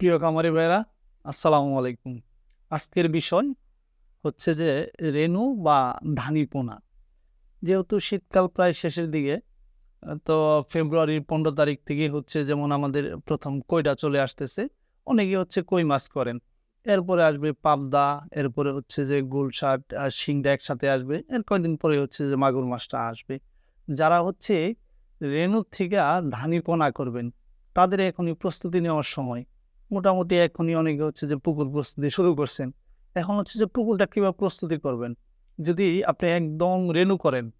প্রিয় খামারি ভাইরা আসসালামু আলাইকুম। আজকের বিষয় হচ্ছে যে রেনু বা ধানি পোনা। যেহেতু শীতকাল প্রায় শেষের দিকে, তো ফেব্রুয়ারির পনেরো তারিখ থেকে হচ্ছে যেমন আমাদের প্রথম কইটা চলে আসতেছে, অনেকে হচ্ছে কই মাছ করেন। এরপরে আসবে পাবদা, এরপরে হচ্ছে যে গুলশাট আর শিংটা একসাথে আসবে, এর কয়েকদিন পরে হচ্ছে যে মাগুর মাছটা আসবে। যারা হচ্ছে রেনুর থেকে ধানি পোনা করবেন, তাদের এখনই প্রস্তুতি নেওয়ার সময়। মোটামুটি এখনই অনেকে হচ্ছে যে পুকুর প্রস্তুতি শুরু করছেন। এখন হচ্ছে যে পুকুরটা কীভাবে প্রস্তুতি করবেন? যদি আপনি একদম রেনু করেন,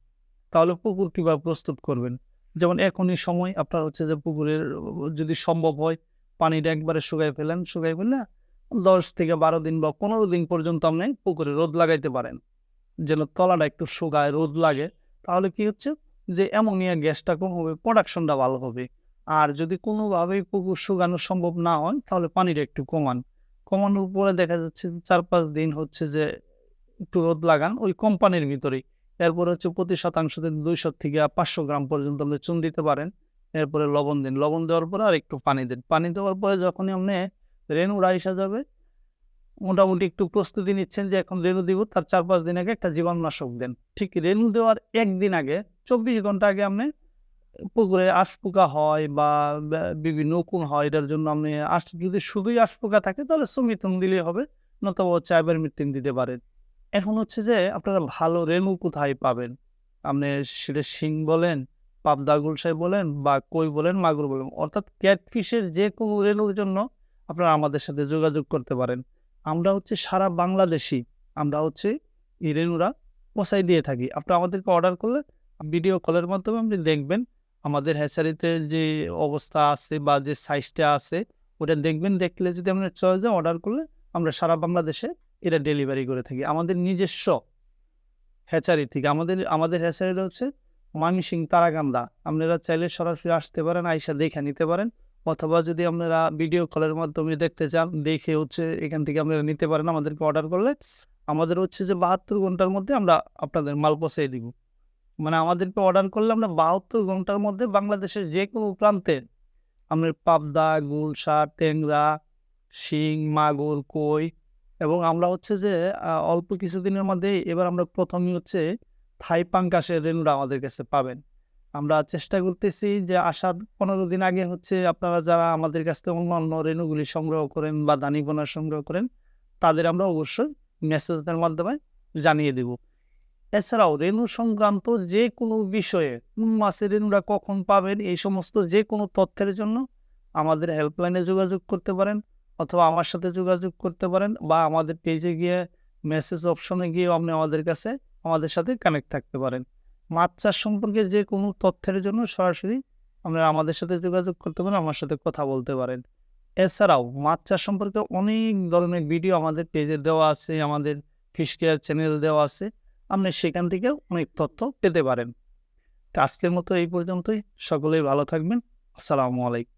তাহলে পুকুর কীভাবে প্রস্তুত করবেন? যেমন এখনই সময় আপনার হচ্ছে যে পুকুরের, যদি সম্ভব হয়, পানিটা একবারে শুকাই ফেলেন শুকাই ফেললে দশ থেকে বারো দিন বা পনেরো দিন পর্যন্ত আপনি পুকুরে রোদ লাগাইতে পারেন। যেন তলাটা একটু শুকায়, রোদ লাগে, তাহলে কি হচ্ছে যে অ্যামোনিয়া গ্যাসটা কম হবে প্রোডাকশনটা ভালো হবে। আর যদি কোনোভাবেই পুকুর শুকানো সম্ভব না হয় তাহলে পানিটা একটু কমান। কমানোর পরে দেখা যাচ্ছে চার পাঁচ দিন হচ্ছে যে একটু রোদ লাগান ওই কোম্পানির ভিতরেই। এরপর হচ্ছে প্রতি শতাংশতে দুইশো থেকে পাঁচশো গ্রাম পর্যন্ত আপনি চুন দিতে পারেন। এরপরে লবণ দিন। লবণ দেওয়ার পরে আর একটু পানি দিন। পানি দেওয়ার পরে যখনই আপনি রেনু রাইসা যাবে, মোটামুটি একটু প্রস্তুতি নিচ্ছেন যে এখন রেনু দিব, তার চার পাঁচ দিন আগে একটা জীবাণুনাশক দেন। ঠিক রেনু দেওয়ার একদিন আগে, চব্বিশ ঘণ্টা আগে আপনি পুকুরে আঁশ পোকা হয় বা বিভিন্ন উকুন হয়, এটার জন্য আপনি আঁশ, যদি শুধুই আঁশ পোকা থাকে তাহলে সুমিথন দিলেই হবে, নতুবা হচ্ছে আইবারমিথিন দিতে পারেন এখন হচ্ছে যে আপনারা ভালো রেনু কোথায় পাবেন? আপনি সেটা শিং বলেন, পাবদা গুলশাই বলেন বা কই বলেন, মাগুর বলেন, অর্থাৎ ক্যাটফিশের যে কোনো রেনুর জন্য আপনারা আমাদের সাথে যোগাযোগ করতে পারেন। আমরা হচ্ছে সারা বাংলাদেশি আমরা হচ্ছে এই রেনুরা পচাই দিয়ে থাকি। আপনি আমাদেরকে অর্ডার করলে ভিডিও কলের মাধ্যমে আপনি দেখবেন আমাদের হ্যাচারিতে যে অবস্থা আছে বা যে সাইজটা আছে, ওটা দেখবেন, দেখলে যদি আপনার চয়েসে অর্ডার করলে আমরা সারা বাংলাদেশে এটা ডেলিভারি করে থাকি। আমাদের নিজস্ব হ্যাচারি থেকে। আমাদের আমাদের হ্যাচারিটা হচ্ছে মামিসিং তারাকান্দা আপনারা চাইলে সরাসরি আসতে পারেন, আইসা দেখে নিতে পারেন। অথবা যদি আপনারা ভিডিও কলের মাধ্যমে দেখতে চান, দেখে হচ্ছে এখান থেকে আপনারা নিতে পারেন আমাদেরকে অর্ডার করলে। আমাদের হচ্ছে যে বাহাত্তর ঘণ্টার মধ্যে আমরা আপনাদের মাল পৌঁছে দিব। মানে আমাদেরকে অর্ডার করলে আমরা বাহাত্তর ঘণ্টার মধ্যে বাংলাদেশের যে কোনো প্রান্তে আপনার পাবদা গুলশা ট্যাংরা, শিং, মাগুর, কই এবং আমরা হচ্ছে যে অল্প কিছুদিনের মধ্যে এবার আমরা প্রথমে হচ্ছে থাই পাঙ্কাশের রেনুটা আমাদের কাছে পাবেন। আমরা চেষ্টা করতেছি যে আসার পনেরো দিন আগে হচ্ছে আপনারা যারা আমাদের কাছ থেকে অন্যান্য রেণুগুলি সংগ্রহ করেন বা দানিপনা সংগ্রহ করেন, তাদের আমরা অবশ্যই মেসেজের মাধ্যমে জানিয়ে দেব। এছাড়াও রেণু সংক্রান্ত যে কোনো বিষয়ে কোন মাসের রেণুরা কখন পাবেন, এই সমস্ত যে কোনো তথ্যের জন্য আমাদের হেল্পলাইনে যোগাযোগ করতে পারেন অথবা আমার সাথে যোগাযোগ করতে পারেন বা আমাদের পেজে গিয়ে মেসেজ অপশনে গিয়ে আপনি আমাদের কাছে আমাদের সাথে কানেক্ট থাকতে পারেন। মাছ চাষ সম্পর্কে যে কোনো তথ্যের জন্য সরাসরি আপনারা আমাদের সাথে যোগাযোগ করতে পারেন, আমার সাথে কথা বলতে পারেন। এছাড়াও মাছ চাষ সম্পর্কে অনেক ধরনের ভিডিও আমাদের পেজে দেওয়া আছে, আমাদের ফিশ কেয়ার চ্যানেল দেওয়া আছে। আপনি সেখান থেকেও অনেক তথ্য পেতে পারেন। আজকের মতো এই পর্যন্তই। সকলেই ভালো থাকবেন। আসসালামু আলাইকুম।